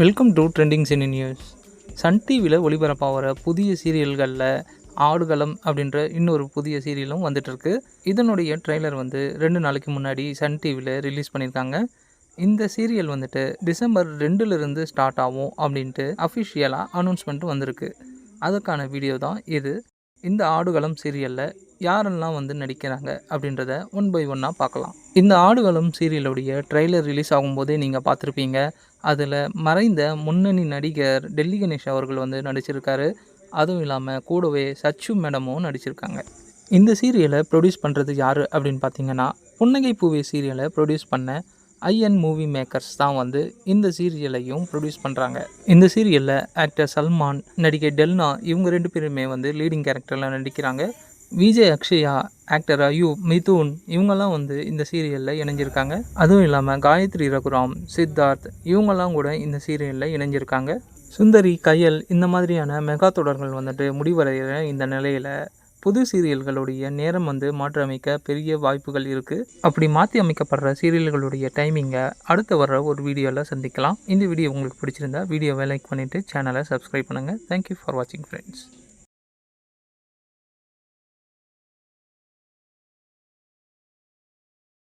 Welcome to trending cine news Sun டிவியில் ஒளிபரப்பாகிற புதிய சீரியல்களில் ஆடுகளம் அப்படின்ற இன்னொரு புதிய சீரியலும் வந்துட்டுருக்கு இதனுடைய ட்ரெய்லர் வந்து ரெண்டு நாளைக்கு முன்னாடி சன் டிவியில் ரிலீஸ் பண்ணியிருக்காங்க இந்த சீரியல் வந்துட்டு டிசம்பர் ரெண்டுலேருந்து ஸ்டார்ட் ஆகும் அப்படின்ட்டு அஃபிஷியலாக அனௌன்ஸ்மெண்ட் வந்திருக்கு. அதுக்கான வீடியோ தான் இது. இந்த ஆடுகளம் சீரியலில் யாரெல்லாம் வந்து நடிக்கிறாங்க அப்படின்றத ஒன் பை ஒன்னாக பார்க்கலாம். இந்த ஆடுகளம் சீரியலுடைய ட்ரெய்லர் ரிலீஸ் ஆகும்போதே நீங்கள் பார்த்துருப்பீங்க. அதில் மறைந்த முன்னணி நடிகர் டெல்லி கணேஷ் அவர்கள் வந்து நடிச்சிருக்காரு. அதுவும் இல்லாமல் கூடவே சச்சு மேடமும் நடிச்சிருக்காங்க. இந்த சீரியலை ப்ரொடியூஸ் பண்ணுறது யார் அப்படின்னு பார்த்தீங்கன்னா புன்னகை பூவே சீரியலை ப்ரொடியூஸ் பண்ண ஐஎன் மூவி மேக்கர்ஸ் தான் வந்து இந்த சீரியலையும் ப்ரொடியூஸ் பண்ணுறாங்க இந்த சீரியலில் ஆக்டர் சல்மான் நடிகை டெல்னா இவங்க ரெண்டு பேருமே வந்து லீடிங் கேரக்டரில் நடிக்கிறாங்க. விஜய் அக்ஷயா ஆக்டர் அயூப் மிதுன் இவங்கெல்லாம் வந்து இந்த சீரியலில் இணைஞ்சிருக்காங்க. அதுவும் இல்லாமல் காயத்ரி ரகுராம் சித்தார்த் இவங்கெல்லாம் கூட இந்த சீரியலில் இணைஞ்சிருக்காங்க. சுந்தரி கையல் இந்த மாதிரியான மெகா தொடர்கள் வந்துட்டு முடிவடைகிற இந்த நிலையில் புது சீரியல்களுடைய நேரம் வந்து மாற்றியமைக்க பெரிய வாய்ப்புகள் இருக்குது அப்படி மாற்றி அமைக்கப்படுற சீரியல்களுடைய டைமிங்கை அடுத்து வர்ற ஒரு வீடியோவில் சந்திக்கலாம். இந்த வீடியோ உங்களுக்கு பிடிச்சிருந்தா வீடியோவை லைக் பண்ணிவிட்டு சேனலை சப்ஸ்கிரைப் பண்ணுங்கள் தேங்க்யூ ஃபார் வாட்சிங் ஃப்ரெண்ட்ஸ்